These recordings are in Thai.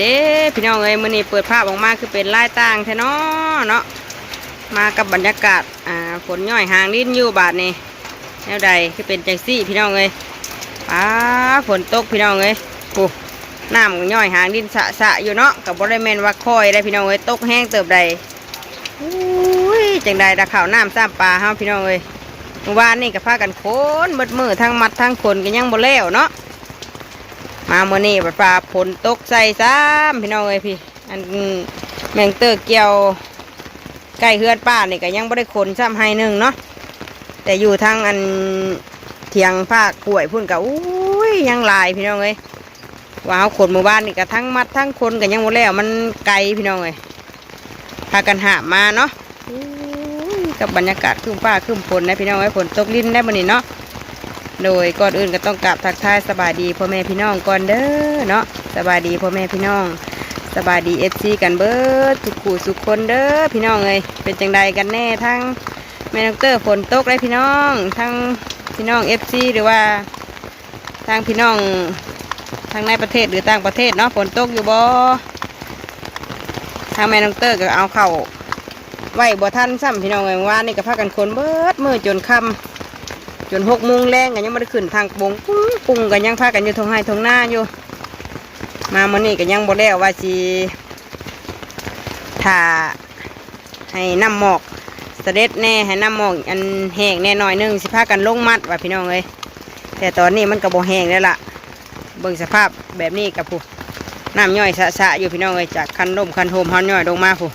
เด้พี่น้องเอ้ยมื้อนี้เปิดภาพออกมาคือเป็นลายต่างแท้เนาะเนาะมากับบรรยากาศอ่าฝนย่อยหางลิ้นอยู่บาดนี้แนวใดคือเป็นจังซี่พี่น้องเอ้ยป้าฝนตกพี่น้องเอ้ยโอ้น้ำย่อยหางดินสะสะอยู่เนาะกับบริเวณว่าคอยได้พี่น้องเอ้ยตกแห้งเติบใดอุ้ยจังใดตะข่าวน้ำซ้ำปลาเฮาพี่น้องเอ้ยเมื่อวานนี่ก็พากันโคนเบิดมือทั้งมัดทั้งคนก็ยังบ่แล้วเนาะ มาเมื่อนี้ปลาฝนตกใส่ซ้ำพี่น้องเอ้ยพี่ อันแมงเตอร์เกี่ยวใกล้เฮือนป้านี่ก็ยังไม่ได้ขนซ้ำให้หนึ่งเนาะแต่อยู่ทางอันเทียงภาคกล้วยพุ่นกับอุ้ยยังลายพี่น้องเอ้ยว้าวขนหมู่บ้านนี่ก็ทั้งมัดทั้งคนก็ยังหมดแล้วมันไกลพี่น้องเอ้ยพากันหามาเนาะกับบรรยากาศขึ้นฟ้าขึ้นฝนนะพี่น้องเอ้ยฝนตกลิ้นได้บ่นี่เนาะ โดยก่อนอื่นก็ต้องกราบทักทายสบายดีพ่อแม่พี่น้องก่อนเด้อเนาะสบายดีพ่อแม่พี่น้องสบายดีเอฟซีกันเบิดทุกคู่สุกคนเด้อพี่น้องเอ้ยเป็นจังใดกันแน่ทั้งแม่น้องเตอร์ฝนตกเลยพี่น้องทั้งพี่น้องเอฟซีหรือว่าทางพี่น้องทางในประเทศหรือต่างประเทศเนาะฝนตกอยู่บ่ทางแม่น้องเตอร์ก็เอาเข่าไหวบ่ทันซ้ำพี่น้องเอ้ยว่านี่ก็พากันคนเบิดมือจนค่ำ นหกโมงแรงกันยังไม่ได้ขึ้นทางปงปุ้งปุ้งกันยังพากันอยู่ทงไห้ทงหน้าอยู่ มาเมื่อนี้ก็ยังบ่แล้วว่าสิถ่าให้น้ำหมอกเสด็จแน่ให้น้ำหมอกอันแห้งแน่หน่อยหนึงสิพากันลงมัดว่าพี่น้องเลยแต่ตอนนี้มันก็บ่แห้งแล้วล่ะเบิ่งสภาพแบบนี้กับผู้น้ำย่อยสะๆอยู่พี่น้องเลยจากคันร่มคันโฮมฮอนย่อยลงมาผู้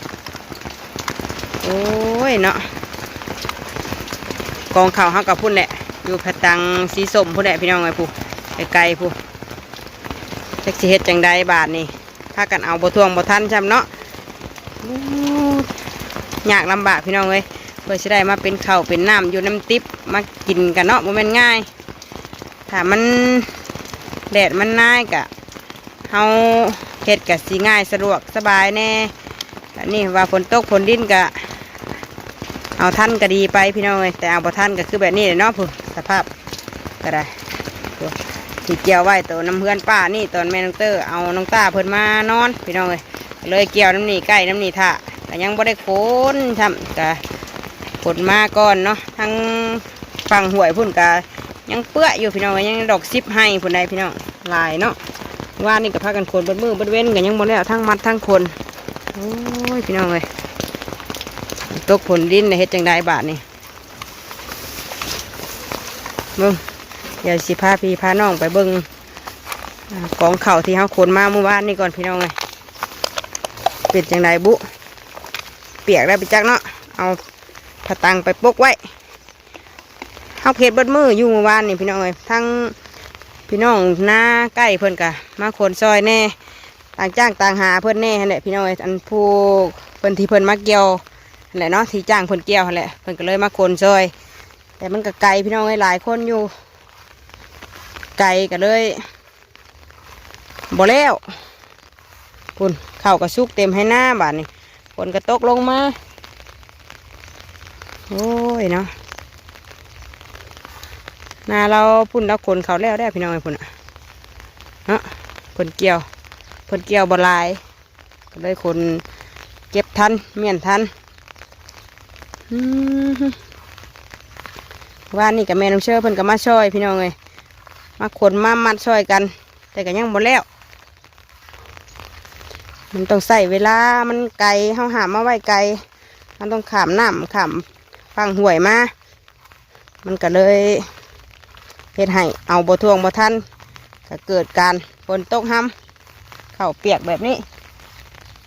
โอ้ยเนาะกองข่าวห้ากับพุ่นแหละ อยู่แพตังสีส้มพุ่นแหละพี่น้องไงผู้ไกลผู้เล็กสิเฮ็ดจังใดบาทนี่ถ้ากันเอาบ่ทวงบ่ทันจำเนาะยากลำบากพี่น้องเอ้ยเพื่อจะได้มาเป็นเข้าเป็นน้ำอยู่น้ำติ๊บมากินกันเนาะบ่แม่นง่ายถ้ามันแดดมันน่ายกะเฮาเฮ็ดกะสิง่ายสะดวกสบายแน่นนี้ว่าฝนตกฝนดินกะ เอาท่านก็ดีไปพี่น้องเอ้ยแต่เอาบ่ท่านก็คือแบบนี้เลยเนาะผู้สภาพก็ได้ตัวที่เกี่ยวไว้ตัวน้ำเพื่อนป้านี่ตอนแม่น้องเตอร์เอาน้องตาเพิ่นมานอนพี่น้องเอ้ยเลยเกี่ยวน้ำนี่ใกล้น้ำนี่ท่าก็ยังบ่ได้โคนทำก็ขนมาก่อนเนาะทั้งฝั่งห้วยพุ่นก็ยังเปื้ออยู่พี่น้องเอ้ยยังดอกซิบให้พุ่นใดพี่น้องลายเนาะว่านี่ก็พากันคนบนมือบนเว้นก็ยังบ่แล้วทั้งมัดทั้งคนโอ้ยพี่น้องเอ้ย ตกผลดินในเฮ็ดจังได้บาทนี่เบิ่งเดี๋ยวสิพาพี่พาน้องไปเบิ่งอ่ากองเข่าที่เฮาขนมาเมื่อวานนี่ก่อนพี่น้องเลยเป็นจังไดบุ เปียกได้ไปจักเนาะเอาผาตังไปปกไว้เฮาเพชรบดมืออยู่เมื่อวานนี่พี่น้องเลยทั้งพี่น้องหน้าใกล้เพิ่อนกะมาขนซอยแน่ต่างจ้างต่างหาเพิ่อนแน่หั่นแหละพี่น้องเอ้ยอันผู้เพิ่นที่เพิ่นมาเกี่ยว แหละเนาะที่จ้างเพิ่นเกี่ยวหันแหละเพิ่นก็เลยมาคนซอย แต่มันก็ไกลพี่น้องเอ้หลายคนอยู่ ไกลก็เลยบ่แล้วคุณเข้ากระซุกเต็มให้หน้าบาดนี่ฝนก็ตกลงมาโอ้ยเนาะนาเราพุ่นเราคนเขาแล้วได้พี่น้องไอ้พุ่นอะเนาะเพิ่นเกี่ยวเพิ่นเกี่ยวบลาย ก็เลยคนเก็บทันเมียนทัน ว่านี่กับแม่น้องเชื่อเพิ่นก็มาช่วยพี่น้องเลยมาขนมามัดช่วยกัน แต่ก็ยังบ่แล้ว มันต้องใส่เวลา มันไกลเฮาหามมาไว้ไกล มันต้องขามน้ำขามฟังห่วยมา มันก็เลยเฮ็ดให้เอาบ่ทวงบ่ทันก็เกิดการฝนตกห้ำเข้าเปียกแบบนี้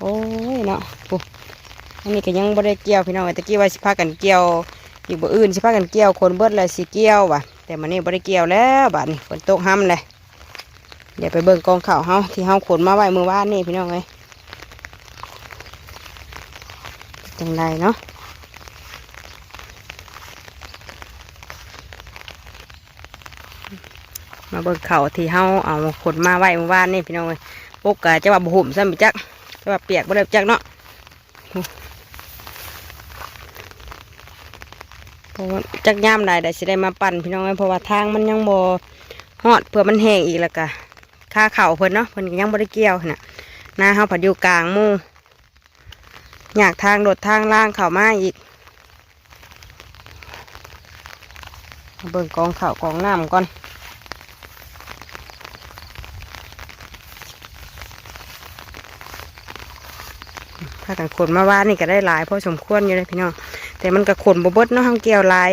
โอ้ยเนาะ อันนี้ก็ยังบ่ได้เกี่ยวพี่น้องแต่กี้ว่าสิพากันเกี่ยวอีกบ่อื่นสิพากันเกี่ยวคนเบิดเลยสิเกี่ยวว่ะแต่มันนี้บ่ได้เกี่ยวแล้วบัดนี้ฝนตกห้ำเลยเดี๋ยวไปเบิ่งกองข้าวเฮาที่เฮาขนมาไว้เมื่อวานนี่พี่น้องเอ้ยจังไดเนาะมาเบิ่งข้าวที่เฮาเอาขนมาไว้เมื่อวานนี่พี่น้องเอ้ยปกกะจะว่าบ่หุ่มซ้ำไปจักจะว่าเปียกบ่ได้จักเนาะ เพราะว่าจักย่ามใดได้สิได้มาปั่นพี่น้องเอ้ยเพราะว่าทางมันยังบ่ฮอดเพื่อมันแห้งอีกแล้วก็ค่าเข่าเพิ่นเนาะเพิ่นยังบ่ได้เกี่ยวน่ะหน้าเฮาผัดอยู่กลางมู่อยากทางโดดทางล่างเข้ามาอีกเบิ่งกองเข้ากองน้ำก่อนถ้ากันขนมาว่านี่ก็ได้หลายพอสมควรอยู่เลยพี่น้อง แต่มันก็ขนบเบดเนาะห้องเกี่ยวลาย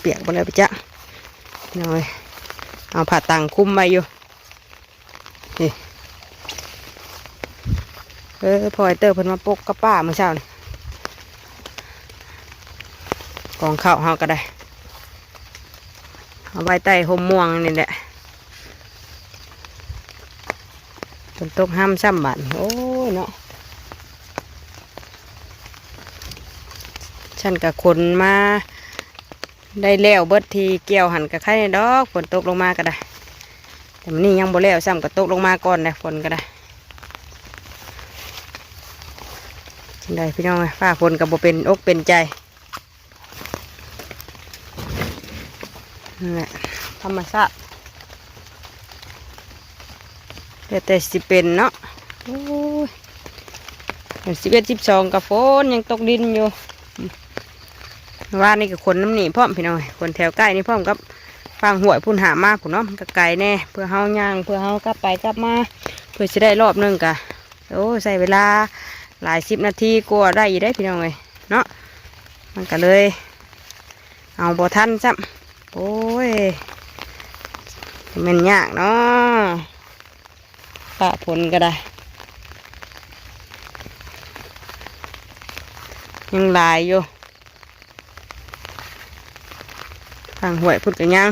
เปียกหมดเลยพี่จ๊ะน้อยเอาผ้าตังคุ้มไว้อยู่นี่เออพอไอเตอร์เพิ่นมาปลุกกับป้าเมื่อเช้านี่กองข้าวเฮาก็ได้ เอาไว้ใต้ห่มม่วงนี่แหละ ฝ นตกห้ามซ้ำบัดโอ้ยเนาะฉันกับคนมาได้แล้วเบิดทีเกี่ยวหันกับไข่ในดอกฝนตกลงมาก็ได้แต่มันนี่ยังบ่แล้วซ้ำก็ตกลงมาก่อนนะฝนก็ได้จังได้พี่น้องเอ้ยฟ้าฝนกับบ่เป็นอกเป็นใจนั่นแหละธรรมชาติ แต่สิเป็นเนาะโอ้ยสิบเอ็ดสิบสองกับฝนยังตกดินอยู่ว่านี่กับคนน้ำหนีพร้อมพี่น้องคนแถวใกล้นี่พร้อมกับฟังหวยพุ่นหามาพุ่นเนาะมันก็ไกลแน่เพื่อเฮาย่างเพื่อเฮากลับไปกลับมาเพื่อจะได้รอบหนึงกะโอ้ใส่เวลาหลายสิบนาทีกลัวได้อยู่ได้พี่น้องเลยเนาะมันก็เลย เอาบ่ทันซ้ำโอ้ยมันยากเนาะ ปะผลก็ได้ ยังลายอยู่ทางหวยพุดกันยัง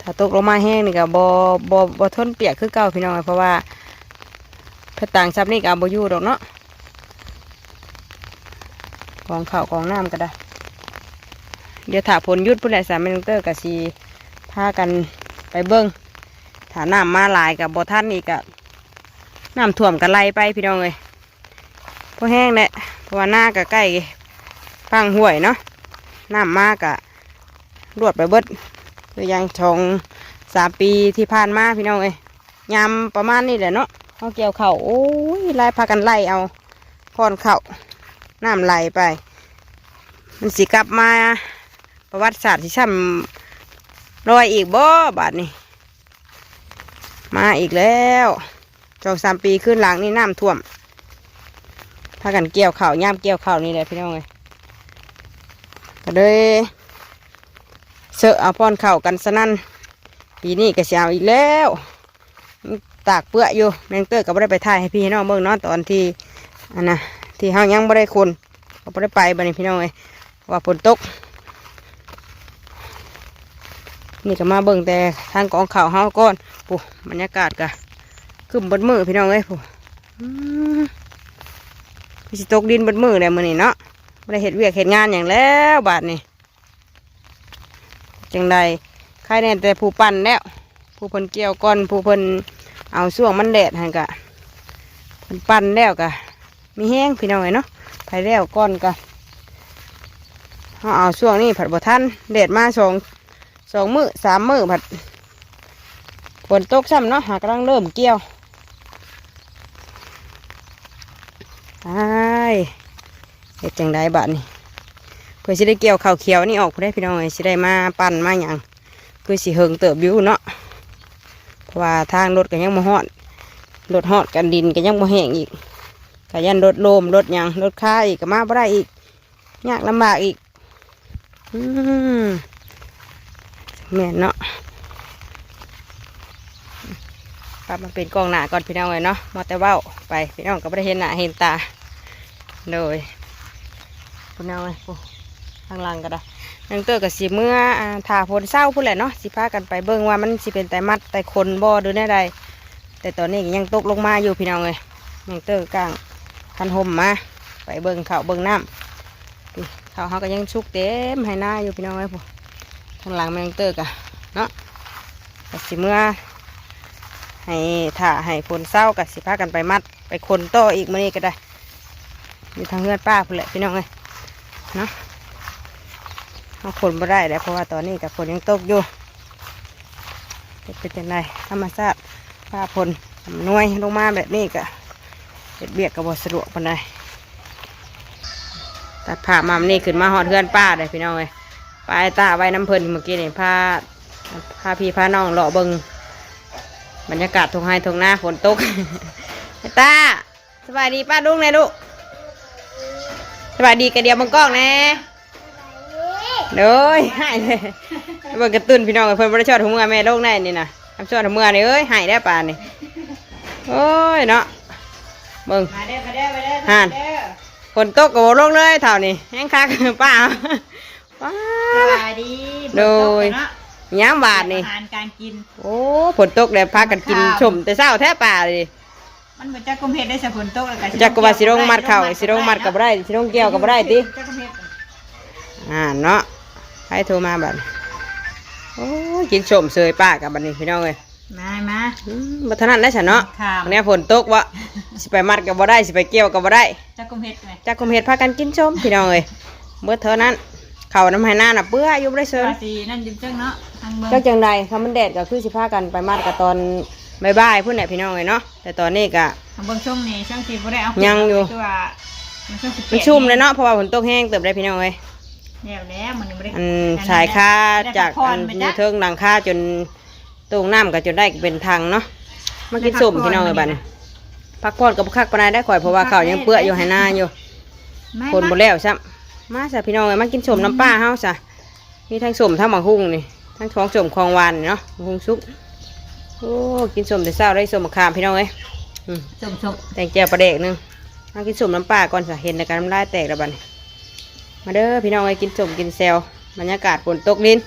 ถ้าตกลงมาแห้งนี่ก็บอบอบอทนเปียกคือเก่าพี่น้องเอ้ยเพราะว่าพรต่างซับนี่ก็เอาบอยู่ดอกเนาะกองข้าวกองน้ำก็ได้ เดี๋ยวถ้าผลยุดผู้ใดสามเมนเตอร์กับสีพากันไปเบิ้งถ้าน้ำมาลายกับบอท่านอีกกับน้ำท่วมกันไล่ไปพี่น้องเลยพอแห้งแหละเพราะว่าหน้ากับใกล้ฟังห่วยเนาะน้ำมากกะรวดไปเบิดคือยังชงสามปีที่ผ่านมาพี่น้องเอ้ยยามประมาณนี้แหละเนาะเขาเกี่ยวเข่าโอ้ยไล่พากันไล่เอาพอนเข่าน้ำไหลไป มันสิกลับมา ประวัติศาสตร์ที่ช่ำรอยอีกบ่บาทนี่มาอีกแล้วจองสามปีขึ้นหลังนี่น้ำท่วมพากันเกี่ยวเข่าย่ามเกี่ยวเข่านี่แหละพี่น้องเลยก็เลยเสอะเอาป้อนเข่ากันสนั่นปีนี้ก็เสียอีกแล้วตากเปื้ออยู่แมงเตอร์ก็ไม่ได้ไปถ่ายให้พี่น้องเบิ่งเนาะตอนที่อันนะที่เฮายังไม่ได้คนก็ไม่ได้ไปบัดนี้พี่น้องเลยว่าฝนตก นี่ก็มาเบิ่งแต่ทางกองข่าวเฮาก่อนปูบรรยากาศกะขึ้นบนมือพี่น้องเอ้ยปูอืมพี่สิตกดินบนมือเลยมือนี่เนาะไม่ได้เห็ดเวียกเห็ดงานอย่างแล้วบาทนี่จังใดใครแน่แต่ผู้ปั่นแล้ว ผู้เพิ่นเกี่ยวก้อนผู้เพิ่นเอาช่วงมันแดดให้กะเพิ่นปั่นแล้วกะมีแห้งพี่น้องเอ้ยเนาะไปแล้วก้อนกะเอาเอาช่วงนี้ผัดบ่ทันแดดมาสอง สองมือสามมือผัดฝนตกซ้ำเนาะหากำลังเริ่มเกี่ยวไอ้เห็ดจังได้บัดนี่เพื่อสิได้เกี่ยวข้าวเขียวนี่ออกได้พี่น้องเอ้ยสิได้มาปั่นมาอย่างคือสิเหิงเติบอยู่เนาะเพราะว่าทางรถก็ยังมาฮอดรถฮอดกันดินก็ยังมาแห้งอีกกยันรถโลมรถยังรถค้าอีกก็มาบ่ได้อีกยากลำบากอีก อืม แม่นเนาะกลับมาเป็นกองหน้าก่อนพี่น้องเลยเนาะมาแต่เว้าไปพี่น้องก็ไม่ได้เห็นหน้าเห็นตาโดยพี่น้องเลยโอ้ข้างล่างก็ได้นังเตอร์กับสีเมื่อถ่าฝนเศร้าพูดแหละเนาะสิพากันไปเบิ่งว่ามันสิเป็นแต่มัดแต่คนบ่หรือแน่ใดแต่ตอนนี้ยังตกลงมาอยู่พี่น้องเลยนังเตอร์กลางคันห่มมาไปเบิ่งเขาเบิ่งน้ำเขาเขาก็ยังชุกเต็มให้หน้าอยู่พี่น้องเลยพว กข้างหลังแมงเตอร์กะเนาะกสิเมื่อ ให้ถ่าให้ฝนเศร้ากะสิพากันไปมัด ไปคนโตอีกมื่อนี้ก็ได้อยู่ทางเงื่อนป้าพุ่นแหละพี่น้องเลยเนาะเอาฝนมาได้แล้วเพราะว่าตอนนี้กับฝนยังตกอยู่จะเป็นยังไงธรรมชาติฟ้าฝนอำนวยลงมาแบบนี้ก็เฮ็ดเบียกกับบสะดวกปานใดตัดผ้ามานี่ขึ้นมาหอดเพื่อนป้าเลยพี่น้องเลย ปลายตาไว้น้ำเพลินเมื่อกี้นี่พาพาพี่พาน้องเลาะเบิงบรรยากาศทงไฮทงหน้าฝนตกไอ้ตาสบายดีป้าดุ้งเลยลูกสบายดีกระเดียวมังกล้องแน่เด้ยหายเลยเบิ่งกระตุ้นพี่น้องเพิ่นบริชอดหัวเมื่อแม่ลูกแน่นี่นะทำชอดหัวเมื่อนี่เอ้ยหายได้ป่านนี่โอ้ยเนาะเบิ่งมาเด้อมาเด้อมาเด้อห่านเด้อฝนตกกับลงเลยเท่านี้แห้งคักป้า ว้าสวบายดีโดยฝนตกเนาะย้ำบาทนี่อาหารการกิน โอ้ฝนตกเลยพากันกินชม แต่เช้าแท้ป่าเลยมันเหมือนจะกุมเพชรได้สะฝนตกแล้วก็จักกว่าสิลงมัดเข่าสิลงมัดกับไรสิลงเกี่ยวกับไรติจักกุมเพชรอ่าเนาะให้โทรมาบัดนี้โอ้ยกินชมเสยป้ากับบัดนี้พี่น้องเลยมามาอืมบัทนันได้ฉันเนาะค่ะวันนี้ฝนตกวะสิไปมัดกับบ่ได้สิไปเกี่ยวกับบ่ได้จักกุมเพชรไหมจากคุมเห็ดพากันกินชมพี่น้องเลยเมื่อเท่านั้น เข่าวน้ำไหหน้าน่ะเปื้ออยู่บ่ได้เซินว่าสีนั่นจิ้มจังเนาะทางเมืองก็จังใดคำมันแดดก็คือสิพากันไปมัดกับตอนบ่ายๆพุ่นแหละพี่น้องเลยเนาะแต่ตอนนี้ก็ ทางเมืองช่วงนี้ช่วงสีบ่ได้เอายังอยู่ คือว่ามันช่วงสิบมันชุ่มเลยเนาะเพราะว่าฝนตกแห้งเติบได้พี่น้องเลยแล้วแล้วมันยังไม่ได้อันสายคาจากอันไปยูจ้ะเทิงหลังคาจนตรงน้ำก็จนได้เป็นทางเนาะมากินส้มพี่น้องเลยบัดนี้พักผ่อนกับคักปานใดได้ข่อยเพราะว่าข้าวยังเปื้ออยู่ให้หน้าอยู่ไม่คนบ่มาแล้วซ้ำ มาซะพี่น้องเลยมากินส้มน้ำป้าเฮาซะมีทั้งส้มทั้งหมักหุ่งนี่ทั้งท้องส้มของหวานนี่เนาะหมักหุ่งซุกโอ้กินส้มแต่เช้าได้ส้มมะขามพี่น้องเอ้ยอืมสมสมแต่งแจ่วปลาเด็กหนึงมากินส้มน้ำป้าก่อนซะเห็นแต่การน้ำลายแตกแล้วบัดนี้มาเด้อพี่น้องเอ้ยกินส้มกินแซวบรรยากาศฝนตกดิน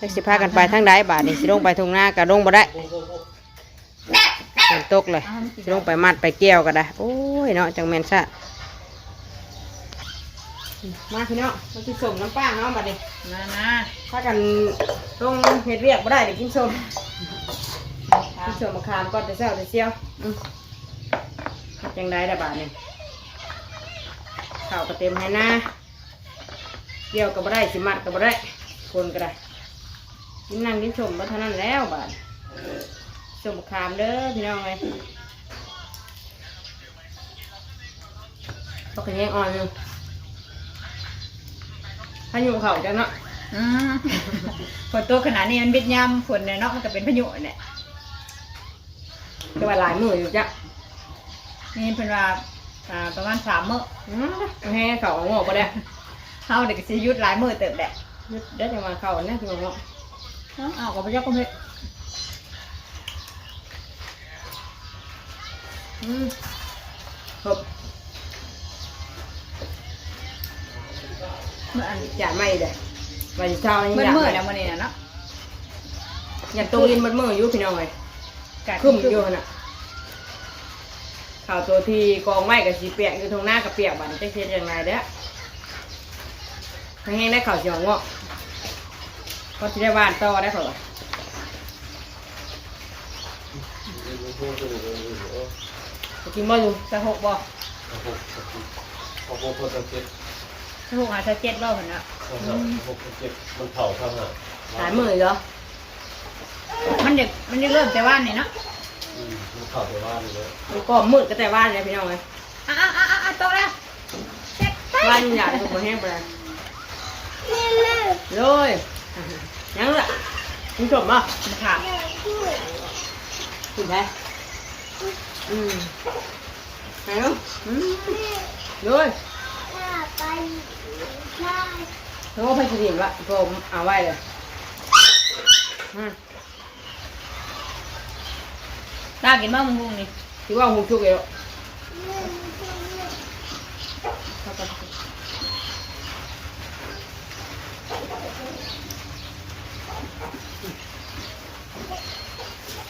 จักสิพากันไปทางใดบาดนี่สิลงไปทงหน้าก็ลงบ่ได้ฝนตกเลยเอาให้มันกินสิลงไปมัดไปเกี่ยวก็ได้โอ้ยเนาะจังแมนซะ มาพี่น้องมากินส้มน้ำป้าเนาะบัดนี้มามาถ้ากันต้องเฮ็ดเรียกบ่ได้เดี๋ยวกินส้มกินส้มมะขามก่อนจะเซาจะเซียวอืมเฮ็ดจังได้ละบาดนี่ข้าวก็เต็มให้นะเกี่ยวก็บ่ได้สิมัดก็บ่ได้คนก็ได้กินนั่งกินส้มบ่เท่านั้นแล้วบาดส้มมะขามเด้อพี่น้องเอ้ยตกแยงอ่อนอยู่พายุเขาจังเนาะอืมฝนตกขนาดนี้มันเบ็ดยำฝนเนี่ยเนาะมันก็เป็นพายุเนี่ยจะว่าหลายมืออยู่จ้ะนี่เป็นว่าอ่าประมาณสามมื้ออืมให้เขาเอางอกไปได้เฮาเด็กสิหยุดหลายมื้อเติบแหละเดี๋ยวจะมาเขาเนี่ยคือว่าเอาเอากับพระเจ้าก็ไม่อืมครบ เมื่ออันอย่าไม่เด้อวันเช้านี่เมื่ออย่ามื้อไม่แล้วมื้อนี้น่ะเนาะอย่าตรงยินมันมืออยู่พี่น้องเลยกะคุ้มอยู่น่ะข่าวตัวที่กองไม้กับสีเปียกอยู่ตรงหน้ากับเปียกบัดนจะเทียนยังไงเด้อให้แห้งได้ข่าวเสียงงอกก็ที่ได้บ้านต่อได้ข่าวว่าจะกินบ่อยู่สะหกบ่พอพอพอจะเจ็บสะ หกหาสะเจ็ดบ่เพิ่นน่ะพอพอเจ็บมันเผาทางอะหลายมือเหรอมันเด็กมันได้เริ่มแต่ว่านนี่เนาะมันเผาไปบ้านเลยมันก็มืดก็แต่ว่านเลยพี่น้องเลยอะอะอะอะโตแล้วเจ็ดไปว่านอยากถูกมาแห้งไปเลยเลยยังละมึงจบมั้ยมันขาดถึงได้อืมไหนลูกอืมเลยแล้ วก็ไปกินวะผมเอาไว้เลยตากินบ้างมึงหุงนี่คิดว่าหูชุกเอว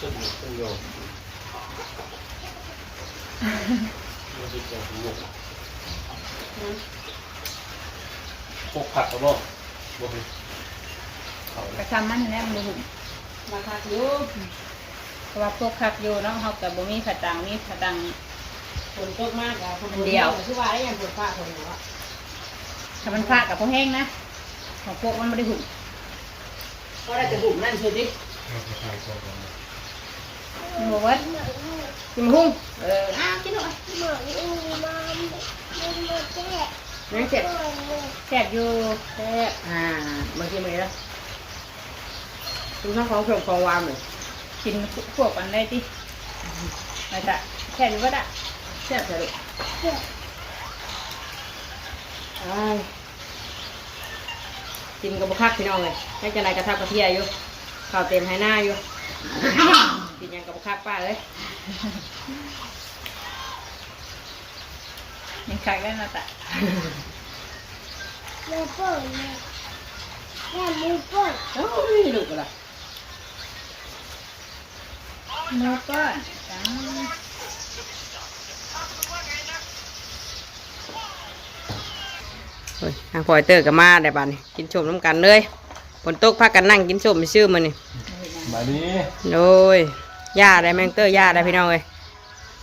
จุดหนึ่งเป็นโยมมันจะเป็นหมกพวกผักกระบอกบอกเลยเผากระชำมันแน่มึงหุงมาคักอยู่เพราะว่าพวกคักอยู่เนาะเฮากับบ่มีขะตังมีขะตังฝนตกมากอะคนเดียวคือว่าได้ยังฝนฟ้าคนเนาะถ้ามันฟ้ากับพวกแห้งนะของพวกมันไม่ได้หุ่นก็ได้จะหุ่มนั่นคือดิมันบอกว่ากินหุ้งเออ อ้าวกินหน่อย นั่นเจ็บแซ่บอยู่แซ่บอ่าเมื่อกี้มาแล้วคุณข้าวของเพิ่มของหวานเลยกินพวกอันได้ที่มาจ้ะแซ่บอยู่ก็ได้แซ่บเลยอ้ายกินกับบุคักพี่น้องเลยให้จะไรกระทับกระเทียอยู่ข้าวเต็มให้หน้าอยู่ กินยังกับบุคักป้าเลย ยังขายได้นะจ๊ะโอ้ยลูกอะไรเนื้อก้อนจ้าเฮ้ยทางพลอยเตอร์กับมาได้บ้านกินชมน้ำกันเลยฝนตกพักกันนั่งกินชมไปชื่อมันนี่มาดีโดยย่าได้แมงเตอร์ย่าได้พี่น้องเลย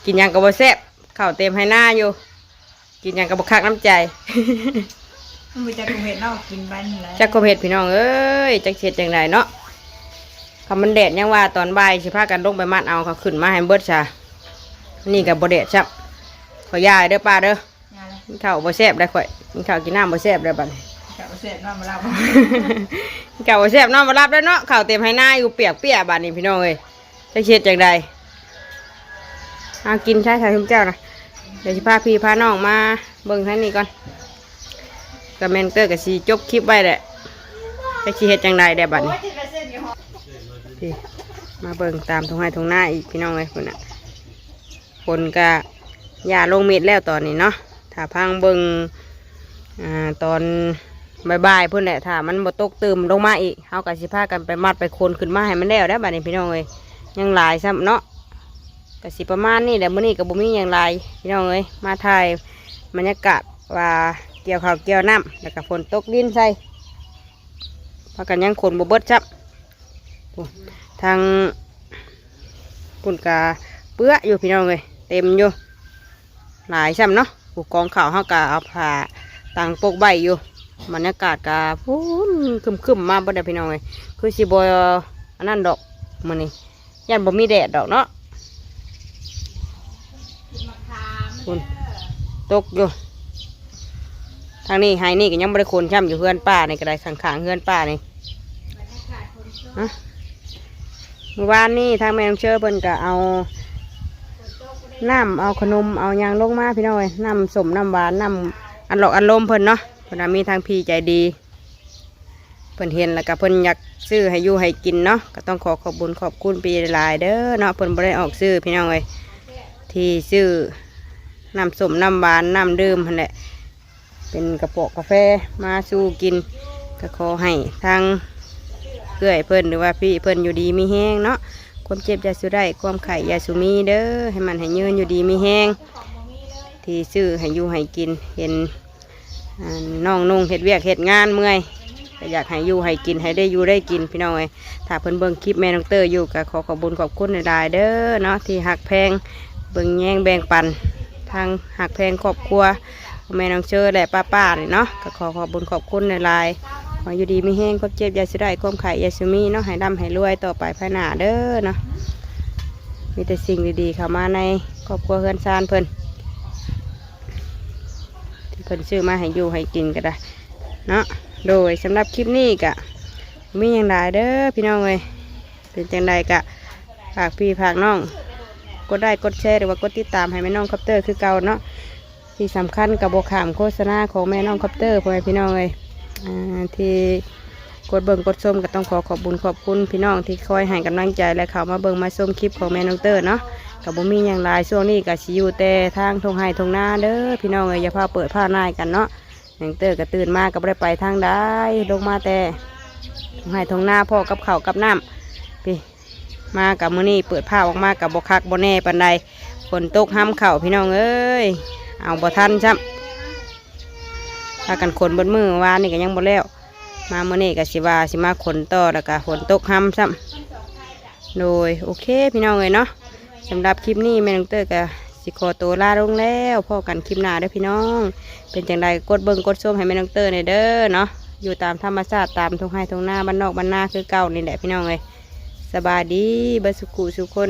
กินหยังกับบแซ่บข้าวเต็มให้หน้าอยู่ กินหยังกับบคักน้ำใจมันไปจากกรุงเทพเนาะกินบ้านแล้วจักกบเห็ดพี่น้องเอ้ยจักเช็ดจังไดเนาะคำมันแดดยังว่าตอนบ่ายสิพากันลงไปมัดเอาเขาขึ้นมาให้เบิดซะนี่กับบแดดชับขอยายเด้อป้าเด้อยาเลยกินข้าวบ่แซ่บได้ข่อยกินข้าวกินน้ำบ่แซ่บได้บัดนี้จะเอาเสร็จมามาเล่าเก่าแซ่บเน้องมารับแล้วเนาะข่าวเต็มให้หน้าอยู่เปียกเปียกบานนี้พี่น้องเอ้ยจะเช็ดจังใดเอากินใช่ใช่ทุกเจ้านะ เดี๋ยวสิพาพี่พาน้องมาเบิ่งท่านนี้ก่อนกับแมนเตอร์กับสีจบคลิปไว้แหละจะชีเฮ็ดจังใดได้บัดนี้พี่มาเบิ่งตามทงให้ทงหน้าอีกพี่น้องเอ้ยคนน่ะคนก็ยาลงเม็ดแล้วตอนนี้เนาะถ้าพังเบิ่งอ่าตอนบายบายเพื่อนแหละถ้ามันบ่ตกตืมลงมาอีกเฮากับสิพากันไปมัดไปโคนขึ้นมาให้มันแล้วได้บัดนี้พี่น้องเอ้ยยังหลายซ้ำเนาะ ก็สิประมาณนี้แหละมื้อนี้ก็บ่มีหยังหลายพี่น้องเอ้ยมาถ่ายบรรยากาศว่าเกี่ยวข้าวเกี่ยวน้ำแล้วก็ฝนตกดินใส่พากันยังคนบ่เบิดซับทางปุ่นกาเปื้ออยู่พี่น้องเอ้ยเต็มอยู่หลายซ้ำเนาะผู้กองข่าวเฮาก็เอาผ้าต่างปกใบอยู่บรรยากาศกาพูนคึมคึมมาบ่ได้พี่น้องเลยคือสิบอันนั้นดอกมันนี่ยันบ่มีแดดดอกเนาะ คุณตกอยู่ทางนี้ไฮนี่ก็ยังบ่ได้คนช่ำอยู่เฮือนป้านี่ก็ได้ข้างๆเฮือนป้านี่ฮะเมื่อวานนี่ทางแม่น้องเชื่อเพิ่นก็เอาน้ำเอาขนมเอายางลงมาพี่น้อยน้ำสมน้ำหวานน้ำอันหลอกอันลมเพิ่นเนาะเพิ่นมีทางพี่ใจดี เพิ่นเห็นแล้วก็เพิ่นอยากซื้อให้อยู่ให้กินเนาะก็ต้องขอขอบบุญขอบคุณปีหลายเด้อเนาะเพิ่นบ่ได้ออกซื้อพี่น้อยที่ซื้อ น้ำสมน้ำหวานน้ำดื่มหั่นแหละเป็นกระป๋องกาแฟมาสู้กินก็ขอให้ทางเพื่อยเพิ่นหรือว่าพี่เพิ่นอยู่ดีมีแห้งเนาะความเจ็บยาสุได้ความไข่ยาสุมีเด้อให้มันให้ยืนอยู่ดีมีแห้งที่ซื้อให้อยู่ให้กินเห็นอ่าน้องนุ่งเห็ดเวียกเห็ดงานเมื่อยก็อยากให้อยู่ให้กินให้ได้อยู่ได้กินพี่น้องเอ้ถ้าเพิ่นเบิ่งคลิปแม่น้องเตอร์อยู่ก็ขอขอบุญขอบคุณในลายเด้อเนาะที่หักแพงเบิ่งแย่งแบ่งปัน ทางหักแพงครอบครัวแม่น้องเชอและป้าป้าๆนี่เนาะก็ขอขอบคุญขอบคุณในลายขออยู่ดีไม่แห้งความเจ็บยาสิได้ความไข่ยาสิมีเนาะให้ร่ำให้รวยต่อไปภายหน้าเด้อเนาะมีแต่สิ่งดีๆเข้ามาในครอบครัวเฮือนซานเพิ่นที่เพิ่นซื้อมาให้อยู่ให้กินก็ได้เนาะโดยสำหรับคลิปนี้กะมีอย่างไรเด้อพี่น้องเอ้ยเป็นจังใดกะฝากพี่ฝากน้อง กดได้กดแชร์หรือว่ากดติดตามให้แม่น้องคอปเตอร์คือเก่าเนาะที่สำคัญกับบขามโฆษณาของแม่น้องคอปเตอร์พ่อแม่พี่น้องเอ้ยที่กดเบิ่งกดชมก็ต้องขอขอบบุญขอบคุณพี่น้องที่คอยให้กำลังใจและเข้ามาเบิ่งมาชมคลิปของแม่น้องเตอร์เนาะกับบ่มีอย่างไรช่วงนี้กับชิอยู่แต่ทางทงไห้ทงหน้าเด้อพี่น้องเอ้ยอย่าพาเปิดผ้าหน้ากันเนาะอย่างเตอร์ก็ตื่นมาก็บ่ได้ไปทางใดลงมาแต่ทงไห้ทงหน้าพ่อกับเข้ากับน้ำพี่ มากับมือนี่เปิดผ้าออกมากับบกคักบแน่ปันใดฝนตกห้ามเข่าพี่น้องเอ้ยเอาบ่ทันช้ำถ้ากันขนบนมือวานนี่ก็ยังบ่แล้ว มามือนี่กับสิวาสิมาขนต่อแล้วก็ฝนตกห้ามช้ำโดยโอเคพี่น้องเลยเนาะสำหรับคลิปนี้แม่ลุงเตอร์กับสิขอตัวลาลงแล้วพอกันคลิปหน้าด้วยพี่น้อง เป็นอย่างไรกดเบิ้งกดส้มให้แม่น้องเตอร์ในเด้อเนาะอยู่ตามธรรมชาติตามทุ่งไร่ทุ่งนาบ้านนอกบ้านนาคือเก่านี่แหละพี่น้องเลย สบายดีบสุขุสุคน